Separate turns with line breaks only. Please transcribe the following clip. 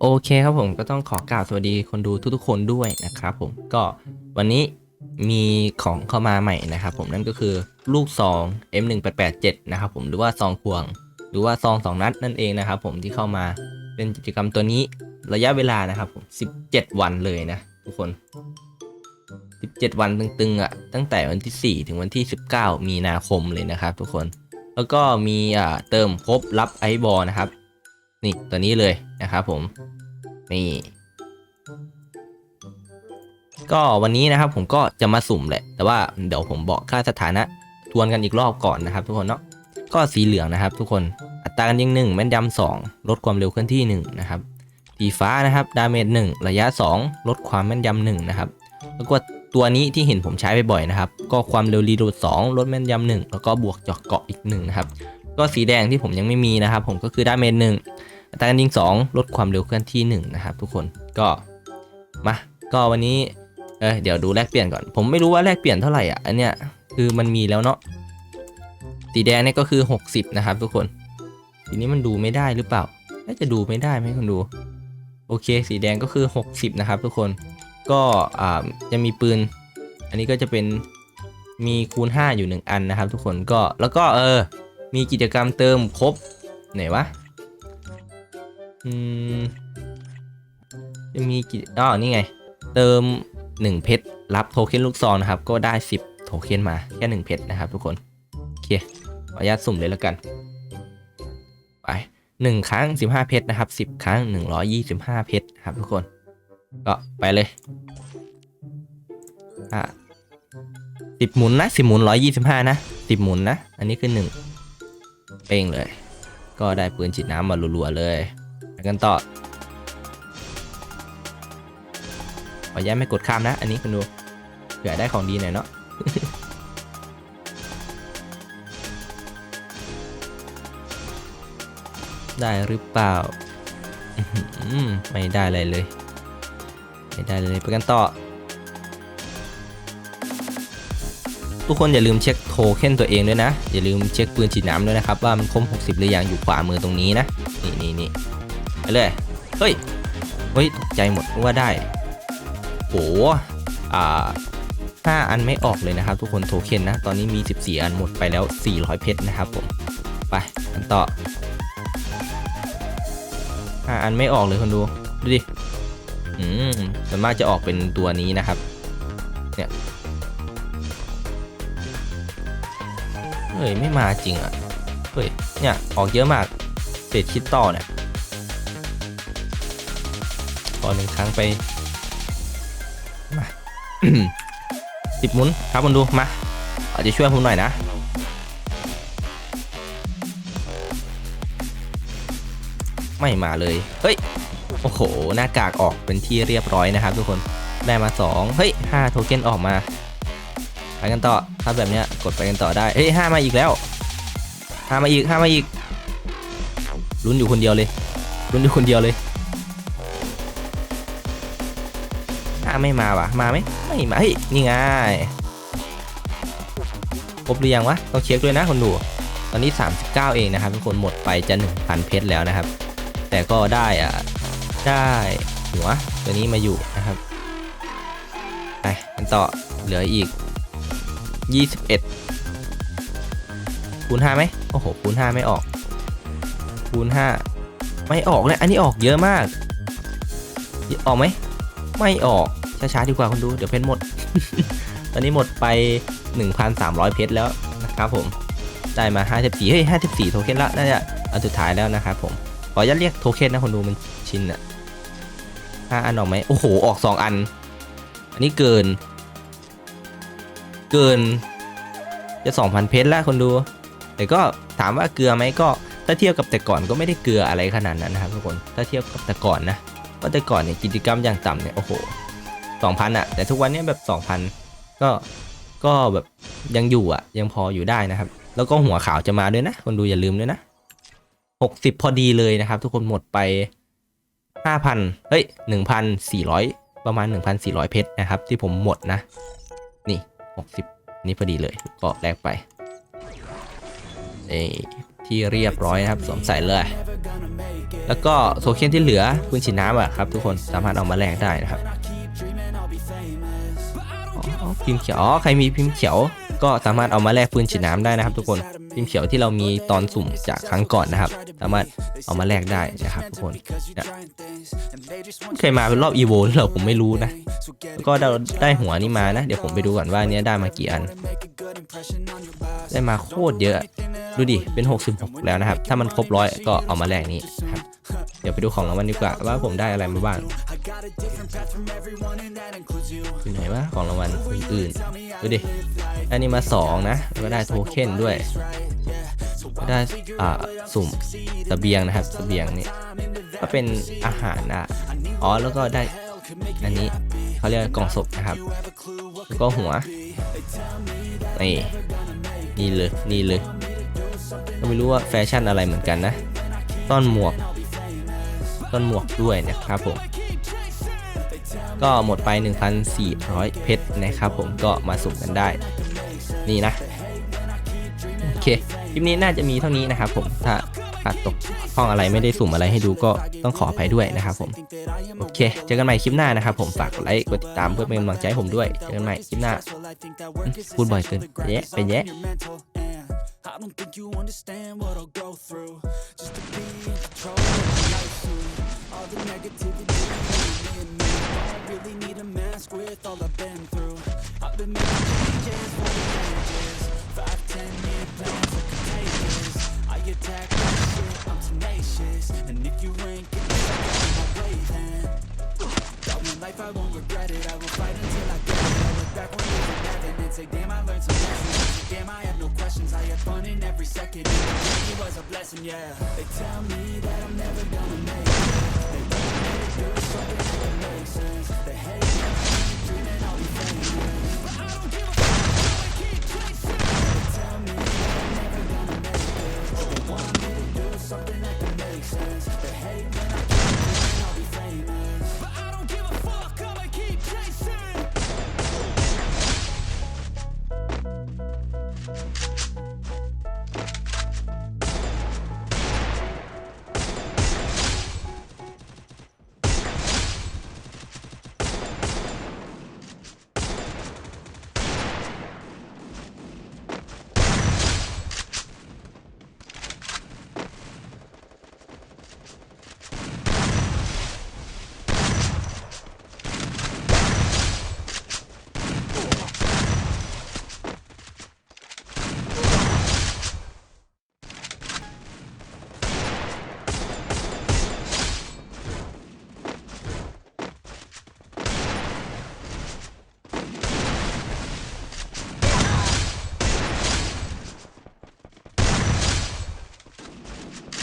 โอเคครับผมก็ต้องขอกล่าวสวัสดีคนดูทุกๆคนด้วยนะครับผมก็วันนี้มีของเข้ามาใหม่นะครับผมนั่นก็คือลูกซอง M1887 นะครับผมหรือว่าซองควง หรือว่าซองสองนัดนั่นเองนะครับผมที่เข้ามาเป็นกิจกรรมตัวนี้ระยะเวลานะครับผม17 วันเลยนะ ทุกคน 17 วันตึงๆอะตั้งแต่วันที่ 4 ถึงวันที่ 19 มีนาคมเลยนะครับ ทุกคน แล้วก็มีอ่าเติมครบรับไอบอลนะครับ นี่ตัวนี้เลยนะครับผม นี่ ก็วันนี้นะครับผมก็จะมาสุ่มแหละ แต่ว่าเดี๋ยวผมบอกค่าสถานะทวนกันอีกรอบก่อนนะครับ ทุกคนเนาะ ก็สีเหลืองนะครับ ทุกคน อัตราการยิงหนึ่งแม่นยำสองลดความเร็วเคลื่อนที่หนึ่งนะครับสีฟ้านะครับ ดาเมจหนึ่งระยะสองลดความแม่นยำหนึ่งนะครับ แล้วก็ตัวนี้ที่เห็นผมใช้ไปบ่อยนะครับ ก็ความเร็วรีโหลดสองลดแม่นยำหนึ่งแล้วก็บวกจาะเกาะอีกหนึ่งนะครับ ก็สีแดงที่ผมยังไม่มีนะครับ ผมก็คือดาเมจหนึ่ง อัตราการยิง 2 ลดความเร็วเคลื่อนที่ 1 นะครับ ทุกคนก็มาก็วันนี้เออเดี๋ยวดูแลกเปลี่ยนก่อน ผมไม่รู้ว่าแลกเปลี่ยนเท่าไหร่อะอันเนี้ยคือมันมีแล้วเนาะสีแดงเนี่ยก็คือ 60 นะครับ ทุกคนทีนี้มันดูไม่ได้หรือเปล่าน่าจะดูไม่ได้ไหมคุณดูโอเค สีแดงก็คือ 60 นะครับ ทุกคนก็อ่าจะมีปืน อันนี้ก็จะเป็นมีคูณ 5 อยู่ 1 อันนะครับ ทุกคนก็แล้วก็เออมีกิจกรรมเติมครบไหนวะ อืมจะมีกิจอ๋อนี่ไง เติม 1 เพชรรับโทเค็นลูกซองนะครับ ก็ได้ 10 โทเค็นมาแค่ 1 เพชรนะครับ ทุกคนโอเคขออนุญาตสุ่มเลยแล้วกัน ไป1ครั้ง 15 เพชรนะครับ 10 ครั้ง 125 เพชรครับ ทุกคน ก็ไปเลยอะสิบหมุนนะสิบหมุนร้อยยี่สิบห้านะสิบหมุนนะ อันนี้คือหนึ่งเป้งเลย ก็ได้ปืนฉีดน้ำมารัวๆเลย ไปกันต่อขออนุญาตไม่กดข้ามนะ อันนี้คุณดูเผื่อได้ของดีหน่อยเนาะได้หรือเปล่าอื้อหือไม่ได้อะไรเลย ไม่ได้เลยไปกันต่อ ทุกคนอย่าลืมเช็คโทเค็นตัวเองด้วยนะ อย่าลืมเช็คปืนฉีดน้ำด้วยนะครับ ว่ามันคม 60 หรือยังอยู่ขวามือตรงนี้นะ นี่นี่นี่ เลย เฮ้ย เฮ้ยตกใจหมดว่าได้โหอ่าห้าอันไม่ออกเลยนะครับ ทุกคนโทเค็นนะ ตอนนี้มี 14 อันหมดไปแล้ว 400 เพชรนะครับผม ไปกันต่อห้าอันไม่ออกเลยคนดู ดูดิ อืมส่วนมากจะออกเป็นตัวนี้นะครับ เนี่ยเฮ้ย ไม่มาจริงอะ เฮ้ย เนี่ย ออกเยอะมาก เศษคิดต่อเนี่ย อหนึ่งครั้งไปมาสิบหมุนครับคุณดูมาอาจจะช่วยผมหน่อยนะไม่มาเลย เฮ้ย โอ้โห หน้ากากออกเป็นที่เรียบร้อยนะครับทุกคน ได้มา 2 เฮ้ย5โทเค็นออกมา ไปกันต่อ ถ้าแบบเนี้ยกดไปกันต่อได้ เฮ้ยห้ามาอีกแล้วห้ามาอีกห้ามาอีกลุ้นอยู่คนเดียวเลยลุ้นอยู่คนเดียวเลย ไม่มาว่ะ มาไหมไม่มาเฮ้ยนี่ไงครบหรือยังวะต้องเช็คด้วยนะคนดูตอนนี้ 39 เองนะครับทุกคนหมดไปจะ1,000เพชรแล้วนะครับ แต่ก็ได้อะได้หัวตัวนี้มาอยู่นะครับไปกันต่อเหลืออีก 21คูณ5ไหมโอ้โหคูณ5ไม่ออกคูณ5ไม่ออกเลยอันนี้ออกเยอะมาก ออกไหมไม่ออก ช้าๆดีกว่าคนดูเดี๋ยวเพชรหมด ตอนนี้หมดไป 1,300 เพชรแล้วนะครับผมได้มา 54 เฮ้ย 54 โทเค็นละ น่าจะอันสุดท้ายแล้วนะครับผม ขออนุญาตเรียกโทเค็นนะคนดูมันชินอะห้าอันออกไหม โอ้โห ออก 2 อัน อันนี้เกิน เกิน จะ 2,000 เพชรแล้วคนดู แต่ก็ถามว่าเกลือไหมก็ ถ้าเทียบกับแต่ก่อนก็ไม่ได้เกลืออะไรขนาดนั้นนะครับทุกคน ถ้าเทียบกับแต่ก่อนนะว่าแต่ก่อนเนี่ยกิจกรรมอย่างต่ำเนี่ย โอ้โห 2,000อะแต่ทุกวันนี้แบบ2,000ก็ก็แบบยังอยู่อะยังพออยู่ได้นะครับ แล้วก็หัวขาวจะมาด้วยนะ คนดูอย่าลืมด้วยนะ60พอดีเลยนะครับ ทุกคนหมดไป5,000เฮ้ย1,400ประมาณ1,400เพชรนะครับ ที่ผมหมดนะ นี่60นี่พอดีเลยก็แลกไปเอ้ยที่เรียบร้อยนะครับสวมใส่เลย แล้วก็โทเค็นที่เหลือปืนฉีดน้ำอะครับ ทุกคนสามารถเอามาแลกได้นะครับ พิมพ์เขียวอ๋อใครมีพิมพ์เขียว ก็สามารถเอามาแลกปืนฉีดน้ำได้นะครับ ทุกคนพิมพ์เขียวที่เรามีตอนสุ่มจากครั้งก่อนนะครับ สามารถเอามาแลกได้นะครับทุกคนนี่ยเคยมาเป็นรอบอีโวหรือเปล่าผมไม่รู้นะแล้วก็ได้ได้หัวนี่มานะ เดี๋ยวผมไปดูก่อนว่าเนี้ยได้มากี่อัน ได้มาโคตรเยอะ ดูดิ เป็น 66 แล้วนะครับ ถ้ามันครบร้อยก็เอามาแลกนี้ครับ เดี๋ยวไปดูของรางวัลดีกว่าว่าผมได้อะไรมาบ้าง อยู่ไหนวะของรางวัลอื่นๆดูดิอันนี้มา 2 นะก็ได้โทเค็นด้วยก็ได้อ่าสุ่มเบียงนะครับเบียงนี่ก็เป็นอาหารอะอ๋อแล้วก็ได้อันนี้เขาเรียกกล่องศพนะครับแล้วก็หัวนี่นี่เลยนี่เลยก็ไม่รู้ว่าแฟชั่นอะไรเหมือนกันนะ ต้นหมวก ต้นหมวกด้วยนะครับผม ก็หมดไป 1,400 เพชรนะครับผมก็มาสุ่มกันได้ นี่นะ โอเค คลิปนี้น่าจะมีเท่านี้นะครับผมถ้าขาดตกห้องอะไรไม่ได้สุ่มอะไรให้ดูก็ต้องขออภัยด้วยนะครับผม โอเค เจอกันใหม่คลิปหน้านะครับผมฝากกดไลค์กดติดตามเพื่อเป็นกำลังใจให้ผมด้วย เจอกันใหม่คลิปหน้าอืมพูดบ่อยเกินไปแยะไปแยะ
I don't think you understand what I'll go through just to be in control of my life soon. All the negativity in me, don't really need a mask with all I've been through. I've been making changes for the ages, five, ten year plans are contagious. I attack that shit, I'm tenacious, and if you ain't getting out my way, then Got one life, I won't regret it. I will fight until I get it. I look back we were heaven and say, damn, I learned some lessons. Damn, I have no questions. I had fun in every second. It was a blessing, yeah. They tell me that I'm never gonna make it sense. The hate dreaming